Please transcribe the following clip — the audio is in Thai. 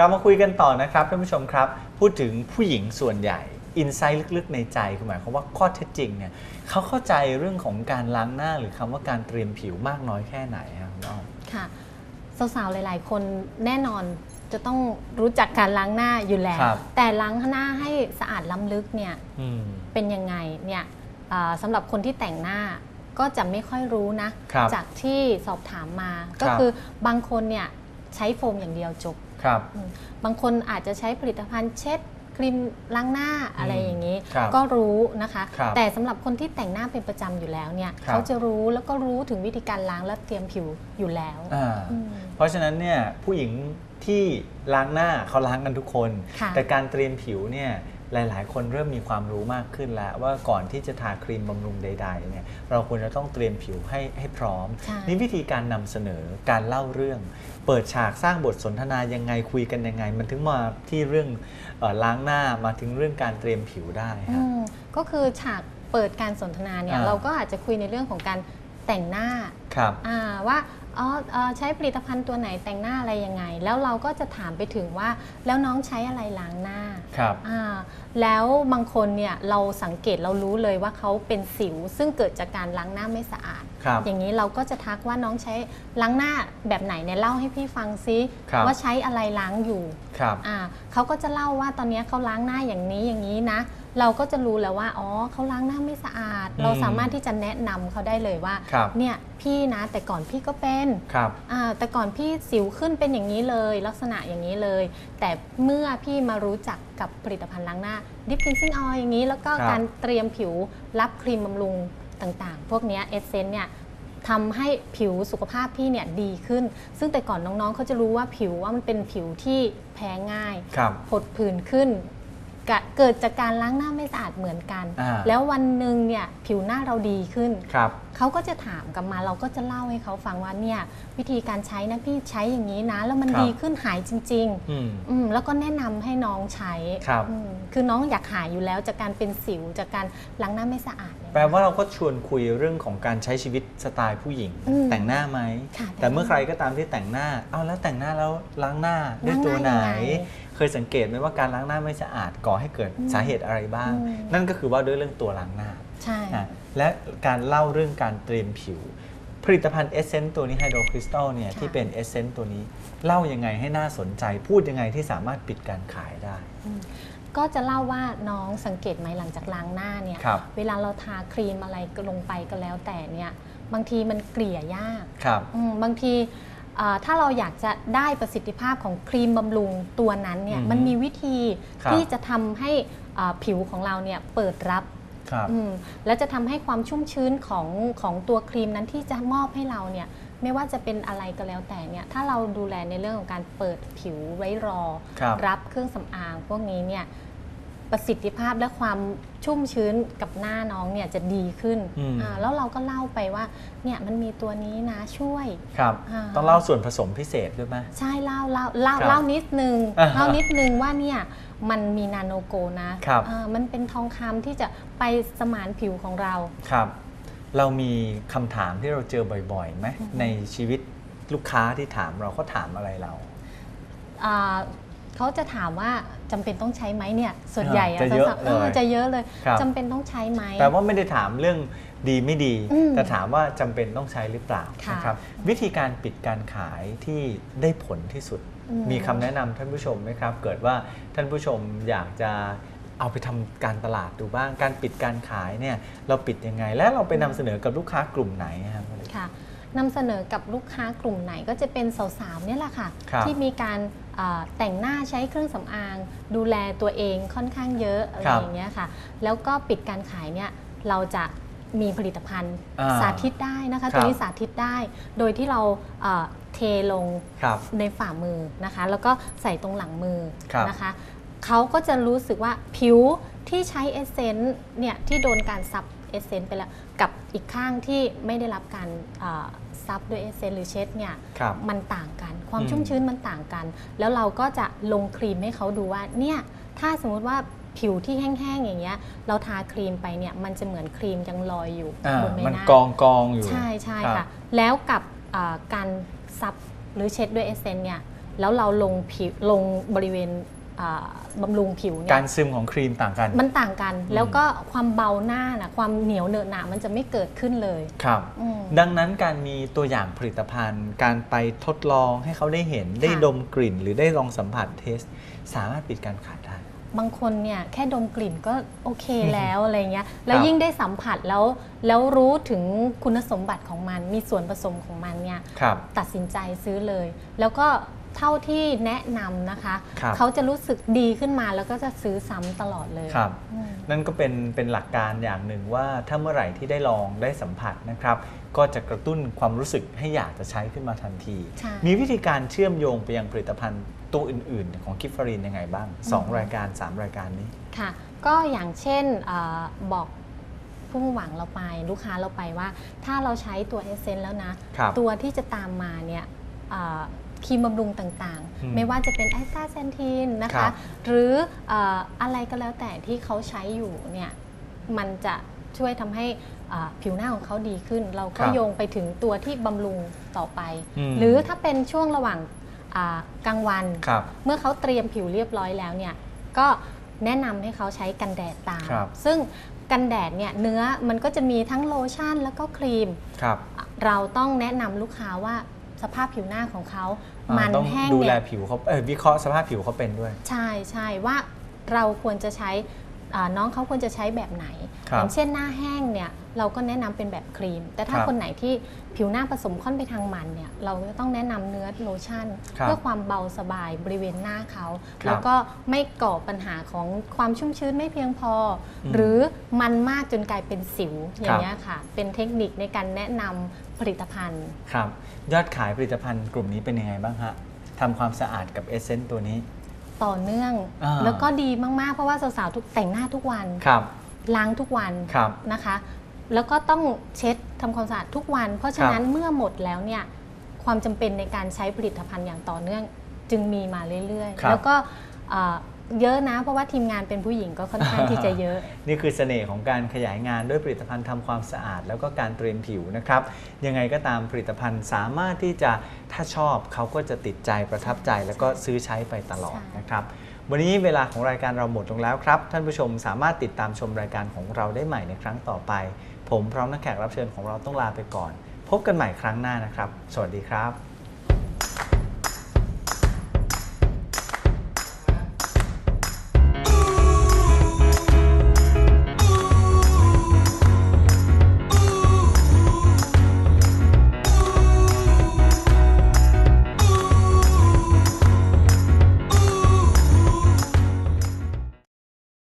กลับมาคุยกันต่อนะครับท่านผู้ชมครับ พูดถึงผู้หญิงส่วนใหญ่อินไซต์ลึกๆในใจคือหมายความว่าข้อเท็จจริงเนี่ยเขาเข้าใจเรื่องของการล้างหน้าหรือคำว่าการเตรียมผิวมากน้อยแค่ไหนครับคุณอ้อมค่ะสาวๆหลายๆ คนแน่นอนจะต้องรู้จักการล้างหน้าอยู่แล้วครับแต่ล้างหน้าให้สะอาดล้ำลึกเนี่ยอืมเป็นยังไงเนี่ยอ่าสำหรับคนที่แต่งหน้าก็จะไม่ค่อยรู้นะครับจากที่สอบถามมา ก็ครับคือบางคนเนี่ยใช้โฟมอย่างเดียวจบ ครับอืมบางคนอาจจะใช้ผลิตภัณฑ์เช็ดครีมล้างหน้าอะไรอย่างนี้ครับก็รู้นะคะครับแต่สำหรับคนที่แต่งหน้าเป็นประจำอยู่แล้วเนี่ยครับเขาจะรู้แล้วก็รู้ถึงวิธีการล้างและเตรียมผิวอยู่แล้วอ่าอืมเพราะฉะนั้นเนี่ยผู้หญิงที่ล้างหน้าเขาล้างกันทุกคนค่ะแต่การเตรียมผิวเนี่ย หลาย ๆ คนเริ่มมีความรู้มากขึ้นแล้ว ว่าก่อนที่จะทาครีมบำรุงใด ๆ เนี่ยเราควรจะต้องเตรียมผิวให้ให้พร้อมใช่นี่วิธีการนำเสนอการเล่าเรื่อง เปิดฉากสร้างบทสนทนายังไงคุยกันยังไง มันถึงมาที่เรื่องเออล้างหน้ามาถึงเรื่องการเตรียมผิวได้อืฮะมก็คือฉากเปิดการสนทนาเนี่ยอ่าเราก็อาจจะคุยในเรื่องของการแต่งหน้าครับอ่าว่า อ๋อเอ่อใช้ผลิตภัณฑ์ตัวไหนแต่งหน้าอะไรยังไง แล้วเราก็จะถามไปถึงว่า แล้วน้องใช้อะไรล้างหน้าครับ อ่าแล้วบางคนเนี่ยเราสังเกตเรารู้เลยว่าเขาเป็นสิว ซึ่งเกิดจากการล้างหน้าไม่สะอาด ครับ อย่างนี้เราก็จะทักว่าน้องใช้ล้างหน้าแบบไหนเนี่ยเล่าให้พี่ฟังซิครับ ว่าใช้อะไรล้างอยู่ ครับ อ่าเขาก็จะเล่าว่าตอนนี้เขาล้างหน้าอย่างนี้อย่างนี้นะ เราก็จะรู้แล้วว่าอ๋อเขาล้างหน้าไม่สะอาดอืมเราสามารถที่จะแนะนำเขาได้เลยว่าครับเนี่ยพี่นะแต่ก่อนพี่ก็เป็นครับอ่าแต่ก่อนพี่สิวขึ้นเป็นอย่างนี้เลย ลักษณะอย่างนี้เลย แต่เมื่อพี่มารู้จักกับผลิตภัณฑ์ล้างหน้า Deep Cleansing Oil อย่างนี้ แล้วก็ครับการเตรียมผิวรับครีมบำรุงต่างๆ พวกเนี้เอเซนเนี่ยทำให้ผิวสุขภาพพี่เนี่ยดีขึ้น ซึ่งแต่ก่อนน้องๆเขาจะรู้ว่าผิวว่ามันเป็นผิวที่แพ้ง่ายครับผดผื่นขึ้นกะ เกิดจากการล้างหน้าไม่สะอาดเหมือนกันอ่าแล้ววันหนึ่งเนี่ยผิวหน้าเราดีขึ้นครับ เขาก็จะถามกลับมาเราก็จะเล่าให้เขาฟังว่าเนี่ยวิธีการใช้นะพี่ใช้อย่างนี้นะ แล้วมันครับดีขึ้นหายจริงอืมๆอืมแล้วก็แนะนำให้น้องใช้ครับ อืมคือน้องอยากหายอยู่แล้วจากการเป็นสิวจากการล้างหน้าไม่สะอาดเนี่ย แปลว่าเราก็ชวนคุยเรื่องของการใช้ชีวิตสไตล์ผู้หญิง อืมแต่งหน้าไหม ค่ะแต่เมื่อใครก็ตามที่แต่งหน้า เอาแล้วแต่งหน้าแล้วล้างหน้าด้วยล้างหน้าตัวไหนยังไงเคยสังเกตไหมว่าการล้างหน้าไม่สะอาดก่อให้เกิดอืมสาเหตุอะไรบ้าง อืม นั่นก็คือว่าด้วยเรื่องตัวล้างหน้า ใช่อะและการเล่าเรื่องการเตรียมผิว ผลิตภัณฑ์เอเซนต์ตัวนี้ไฮโดรคริสตัลเนี่ยค่ะ ที่เป็นเอเซนต์ตัวนี้ เล่ายังไงให้น่าสนใจ พูดยังไงที่สามารถปิดการขายได้อืมก็จะเล่าว่าน้องสังเกตไหมหลังจากล้างหน้าเนี่ย ครับ เวลาเราทาครีมอะไรก็ลงไปก็แล้วแต่เนี่ยบางทีมันเกลี่ยยากครับ อืมบางทีอ่าถ้าเราอยากจะได้ประสิทธิภาพของครีมบำรุงตัวนั้นเนี่ยอืมมันมีวิธีครับที่จะทำให้อ่าผิวของเราเนี่ยเปิดรับ ครับอืมแล้วจะทำให้ความชุ่มชื้นของของตัวครีมนั้นที่จะมอบให้เราเนี่ยไม่ว่าจะเป็นอะไรก็แล้วแต่เนี่ยถ้าเราดูแลในเรื่องของการเปิดผิวไว้รอครับรับเครื่องสำอางพวกนี้เนี่ย ประสิทธิภาพและความชุ่มชื้นกับหน้าน้องเนี่ยจะดีขึ้นอืม อ่าแล้วเราก็เล่าไปว่าเนี่ยมันมีตัวนี้นะช่วย ครับ อ่า ต้องเล่าส่วนผสมพิเศษด้วยไหม ใช่เล่าเล่าเล่าครับเล่านิดนึงอ่าฮะเล่านิดนึงว่าเนี่ยมันมีนาโนโกนะครับอ่ามันเป็นทองคำที่จะไปสมานผิวของเรา ครับ เรามีคำถามที่เราเจอบ่อยๆไหมอือฮึในชีวิตลูกค้าที่ถามเราเขาถามอะไรเรา อ่า เขาจะถามว่าจำเป็นต้องใช้ไหมเนี่ยส่วนใหญ่จะเยอะสาวๆเลยจะเยอะเลยครับจำเป็นต้องใช้ไหมแปลว่าไม่ได้ถามเรื่องดีไม่ดีอืมแต่ถามว่าจำเป็นต้องใช้หรือเปล่าค่ะนะครับวิธีการปิดการขายที่ได้ผลที่สุดอืมมีคำแนะนำท่านผู้ชมไหมครับ เกิดว่าท่านผู้ชมอยากจะเอาไปทำการตลาดดูบ้างการปิดการขายเนี่ยเราปิดยังไง และเราไปนำเสนอกับลูกค้ากลุ่มไหนครับค่ะ นำเสนอกับลูกค้ากลุ่มไหนก็จะเป็นสาวๆเนี่ยแหละค่ะ ครับที่มีการอ่าแต่งหน้าใช้เครื่องสำอาง ดูแลตัวเองค่อนข้างเยอะอะไรครับอย่างเงี้ยค่ะ แล้วก็ปิดการขายเนี่ยเราจะมีผลิตภัณฑ์อ่าสาธิตได้นะครัคะบ ตัวนี้สาธิตได้ โดยที่เราอ่าเทลง ครับ ในฝ่ามือนะคะ แล้วก็ใส่ตรงหลังมือครับนะคะเขาก็จะรู้สึกว่าผิวที่ใช้เอเซนต์เนี่ยที่โดนการซับ เอเซนต์ไปแล้ว กับอีกข้างที่ไม่ได้รับการอ่าซับด้วยเอเซนต์หรือเช็ดเนี่ยครับมันต่างกัน ความอืมชุ่มชื้นมันต่างกัน แล้วเราก็จะลงครีมให้เขาดูว่าเนี่ยถ้าสมมุติว่าผิวที่แห้งๆอย่างเงี้ยเราทาครีมไปเนี่ยมันจะเหมือนครีมยังลอยอยู่อ่าบนใบมันหน้ากองกองๆอยู่ใช่ใช่รับค่ะ แล้วกับอ่าการซับหรือเช็ดด้วยเอเซนต์เนี่ยแล้วเราลงผิวลงบริเวณอ่า บำรุงผิวเนี่กายรซึมของครีมต่างกัน มันต่างกันอืมแล้วก็ความเบาหน้านะความเหนียวเหนอะหนะมันจะไม่เกิดขึ้นเลยครับอืมดังนั้นการมีตัวอย่างผลิตภัณฑ์ การไปทดลองให้เขาได้เห็นได้ดมกลิ่น หรือได้ลองสัมผัสเทส สามารถปิดการขายได้บางคนเนี่ยแค่ดมกลิ่นก็โอเคแล้วอะไรเงี้ยแล้วครับยิ่งได้สัมผัสแล้วแล้วรู้ถึงคุณสมบัติของมัน มีส่วนผสมของมันเนี่ยครับตัดสินใจซื้อเลย แล้วก็ เท่าที่แนะนำนะคะ ครับ เขาจะรู้สึกดีขึ้นมาแล้วก็จะซื้อซ้ำตลอดเลยครับ อืม นั่นก็เป็นเป็นหลักการอย่างหนึ่งว่าถ้าเมื่อไหร่ที่ได้ลองได้สัมผัสนะครับ ก็จะกระตุ้นความรู้สึกให้อยากจะใช้ขึ้นมาทันที ใช่ มีวิธีการเชื่อมโยงไปยังผลิตภัณฑ์ตัวอื่น ๆ ของกิฟฟารินยังไงบ้างอืม2รายการ 3 รายการนี้ ค่ะก็อย่างเช่นเออบอกผู้หวังเราไปลูกค้าเราไปว่า ถ้าเราใช้ตัวเอเซนแล้วนะ ครับตัวที่จะตามมาเนี่ยเอ่อ ครีมบำรุงต่างอืมๆไม่ว่าจะเป็นไอซาเซนทีนนะครัคะ บ หรือเอ่ออะไรก็แล้วแต่ที่เขาใช้อยู่เนี่ยมันจะช่วยทำให้อ่าผิวหน้าของเขาดีขึ้น เราก็โยงไปถึงตัวที่บำรุงต่อไปมหรือถ้าเป็นช่วงระหว่างอ่ากลางวัน ครับ เมื่อเขาเตรียมผิวเรียบร้อยแล้วเนี่ยก็แนะนำให้เขาใช้กันแดดตาม ครับ ซึ่งกันแดดเนี่ยเนื้อมันก็จะมีทั้งโลชั่นแล้วก็ครีม ครับ เราต้องแนะนำลูกค้าว่า สภาพผิวหน้าของเขา อ่ามันต้องแห้งดูแลเนี่ยผิวเขาเออวิเคราะห์สภาพผิวเขาเป็นด้วย ใช่ใช่ว่าเราควรจะใช้อ่า น้องเขาควรจะใช้แบบไหนครับอย่างเช่นหน้าแห้งเนี่ยเราก็แนะนำเป็นแบบครีม แต่ถ้าครับคนไหนที่ผิวหน้าผสมค่อนไปทางมันเนี่ยเราก็ต้องแนะนำเนื้อโลชั่นครับเพื่อความเบาสบายบริเวณหน้าเขาครับแล้วก็ไม่ก่อปัญหาของความชุ่มชื้นไม่เพียงพออมหรือมันมากจนกลายเป็นสิวอคย่ารังบเงี้ยค่ะ เป็นเทคนิคในการแนะนำผลิตภัณฑ์ครับยอดขายผลิตภัณฑ์กลุ่มนี้เป็นยังไงบ้างฮะทำความสะอาดกับเอเซนต์ตัวนี้ ต่อเนื่อง อ่า แล้วก็ดีมากๆ เพราะว่าสาวๆทุกแต่งหน้าทุกวัน ครับ ล้างทุกวันครับนะคะ แล้วก็ต้องเช็ดทำความสะอาดทุกวัน เพราะฉะนั้นเมื่อหมดแล้วเนี่ยความจำเป็นในการใช้ผลิตภัณฑ์อย่างต่อเนื่องจึงมีมาเรื่อยครับ ๆ แล้วก็เอ่อ เยอะนะ เพราะว่าทีมงานเป็นผู้หญิงก็ค่อนข้างที่จะเยอะ นี่คือเสน่ห์ของการขยายงานด้วยผลิตภัณฑ์ทำความสะอาด แล้วก็การเตรียมผิวนะครับ ยังไงก็ตามผลิตภัณฑ์สามารถที่จะถ้าชอบเขาก็จะติดใจประทับใจ แล้วก็ซื้อใช้ไปตลอดใช่นะครับวันนี้เวลาของรายการเราหมดลงแล้วครับ ท่านผู้ชมสามารถติดตามชมรายการของเราได้ใหม่ในครั้งต่อไป ผมพร้อมนักแขกรับเชิญของเราต้องลาไปก่อน พบกันใหม่ครั้งหน้านะครับ สวัสดีครับ